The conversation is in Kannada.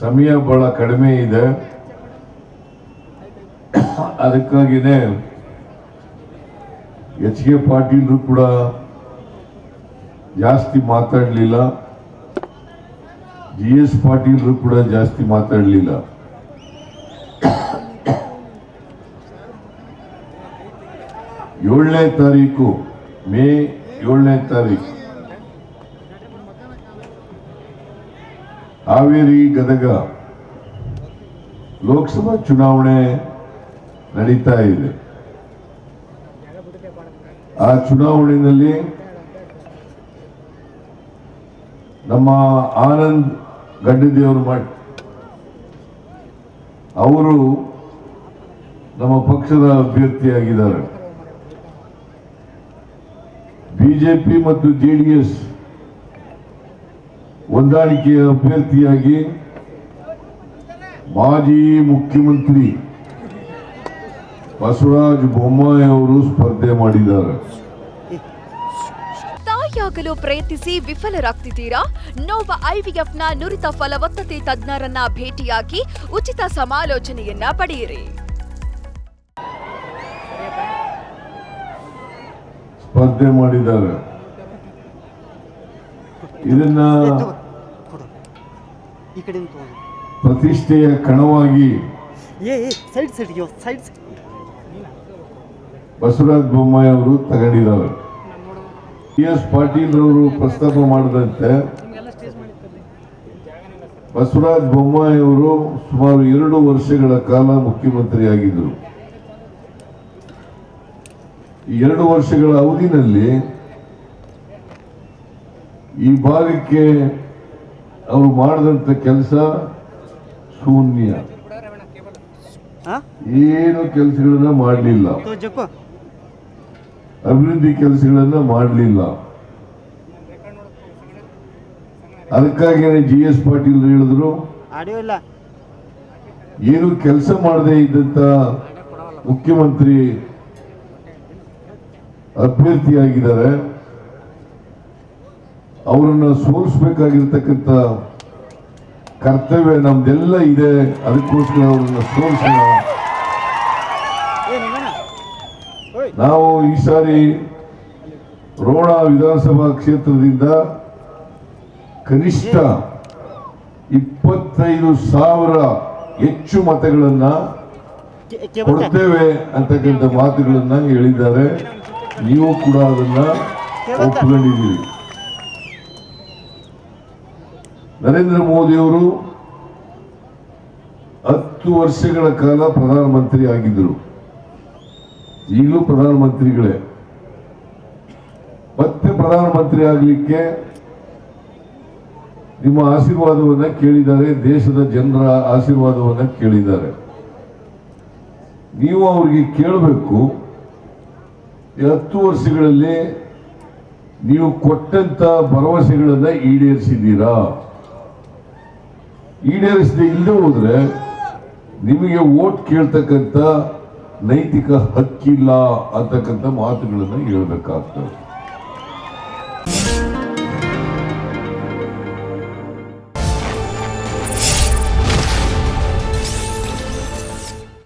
ಸಮಯ ಬಹಳ ಕಡಿಮೆ ಇದೆ. ಅದಕ್ಕಾಗಿನೇ ಎಚ್ ಕೆ ಪಾಟೀಲ್ರು ಕೂಡ ಜಾಸ್ತಿ ಮಾತಾಡಲಿಲ್ಲ. ಜಿ ಎಸ್ ಪಾಟೀಲ್ರು ಕೂಡ ಜಾಸ್ತಿ ಮಾತಾಡಲಿಲ್ಲ. ಏಳನೇ ತಾರೀಕು, ಮೇ ಏಳನೇ ತಾರೀಕು. ಹಾವೇರಿ ಗದಗ ಲೋಕಸಭಾ ಚುನಾವಣೆ ನಡೀತಾ ಇದೆ. ಆ ಚುನಾವಣೆಯಲ್ಲಿ ನಮ್ಮ ಆನಂದ್ ಗಡ್ಡದೇವರು ಮಾಡಿ, ಅವರು ನಮ್ಮ ಪಕ್ಷದ ಅಭ್ಯರ್ಥಿಯಾಗಿದ್ದಾರೆ. ಬಿಜೆಪಿ ಮತ್ತು ಜೆಡಿಎಸ್ ಹೊಂದಾಣಿಕೆಯ ಅಭ್ಯರ್ಥಿಯಾಗಿ ಮಾಜಿ ಮುಖ್ಯಮಂತ್ರಿ ಬಸವರಾಜ ಬೊಮ್ಮಾಯಿ ಅವರು ಸ್ಪರ್ಧೆ ಮಾಡಿದ್ದಾರೆ. ತಾಯಿಯಾಗಲು ಪ್ರಯತ್ನಿಸಿ ವಿಫಲರಾಗ್ತಿದ್ದೀರಾ? ನೋವ ಐವಿಎಫ್ನ ನುರಿತ ಫಲವತ್ತತೆ ತಜ್ಞರನ್ನ ಭೇಟಿಯಾಗಿ ಉಚಿತ ಸಮಾಲೋಚನೆಯನ್ನ ಪಡೆಯಿರಿ. ಸ್ಪರ್ಧೆ ಮಾಡಿದ್ದಾರೆ. ಇದನ್ನ ಪ್ರತಿಷ್ಠೆಯ ಕಣವಾಗಿ ಬಸವರಾಜ ಬೊಮ್ಮಾಯಿ ಅವರು ತಗೊಂಡಿದ್ದಾರೆ. ಟಿ ಎಸ್ ಪಾಟೀಲ್ ಅವರು ಪ್ರಸ್ತಾಪ ಮಾಡಿದಂತೆ ಬಸವರಾಜ ಬೊಮ್ಮಾಯಿ ಅವರು ಸುಮಾರು ಎರಡು ವರ್ಷಗಳ ಕಾಲ ಮುಖ್ಯಮಂತ್ರಿಯಾಗಿದ್ದರು. ಆಗಿದ್ದರು ಎರಡು ವರ್ಷಗಳ ಅವಧಿನಲ್ಲಿ ಈ ಭಾಗಕ್ಕೆ ಅವರು ಮಾಡಿದಂತ ಕೆಲಸ ಶೂನ್ಯ. ಏನು ಕೆಲಸಗಳನ್ನ ಮಾಡಲಿಲ್ಲ. ಅಭಿವೃದ್ಧಿ ಕೆಲಸಗಳನ್ನ ಮಾಡಲಿಲ್ಲ. ಅದಕ್ಕಾಗಿ ಜಿ ಎಸ್ ಪಾಟೀಲ್ ಹೇಳಿದ್ರು ಏನು ಕೆಲಸ ಮಾಡದೇ ಇದ್ದಂತ ಮುಖ್ಯಮಂತ್ರಿ ಅಭ್ಯರ್ಥಿಯಾಗಿದ್ದಾರೆ. ಅವರನ್ನ ಸೋಲಿಸಬೇಕಾಗಿರ್ತಕ್ಕಂಥ ಕರ್ತವ್ಯ ನಮ್ದೆಲ್ಲ ಇದೆ. ಅದಕ್ಕೋಸ್ಕರ ಅವರನ್ನ ಸೋಲಿಸೋಣ. ನಾವು ಈ ಸಾರಿ ರೋಣ ವಿಧಾನಸಭಾ ಕ್ಷೇತ್ರದಿಂದ ಕನಿಷ್ಠ ಇಪ್ಪತ್ತೈದು ಸಾವಿರ ಹೆಚ್ಚು ಮತಗಳನ್ನ ಕೊಡ್ತೇವೆ ಅಂತಕ್ಕಂಥ ಮಾತುಗಳನ್ನ ಹೇಳಿದ್ದಾರೆ. ನೀವು ಕೂಡ ಅದನ್ನ ಒಪ್ಕೊಂಡಿದ್ದೀರಿ. ನರೇಂದ್ರ ಮೋದಿಯವರು ಹತ್ತು ವರ್ಷಗಳ ಕಾಲ ಪ್ರಧಾನಮಂತ್ರಿ ಆಗಿದ್ದರು. ಈಗಲೂ ಪ್ರಧಾನಮಂತ್ರಿಗಳೇ. ಮತ್ತೆ ಪ್ರಧಾನಮಂತ್ರಿ ಆಗಲಿಕ್ಕೆ ನಿಮ್ಮ ಆಶೀರ್ವಾದವನ್ನು ಕೇಳಿದ್ದಾರೆ, ದೇಶದ ಜನರ ಆಶೀರ್ವಾದವನ್ನು ಕೇಳಿದ್ದಾರೆ. ನೀವು ಅವ್ರಿಗೆ ಕೇಳಬೇಕು ಹತ್ತು ವರ್ಷಗಳಲ್ಲಿ ನೀವು ಕೊಟ್ಟಂತ ಭರವಸೆಗಳನ್ನು ಈಡೇರಿಸಿದ್ದೀರಾ? ಈಡೇರಿಸದೆ ಇಲ್ಲದೆ ಹೋದರೆ ನಿಮಗೆ ಓಟ್ ಕೇಳ್ತಕ್ಕಂಥ ನೈತಿಕ ಹಕ್ಕಿಲ್ಲ ಅಂತಕ್ಕಂಥ ಮಾತುಗಳನ್ನು ಹೇಳ್ಬೇಕಾಗ್ತದೆ.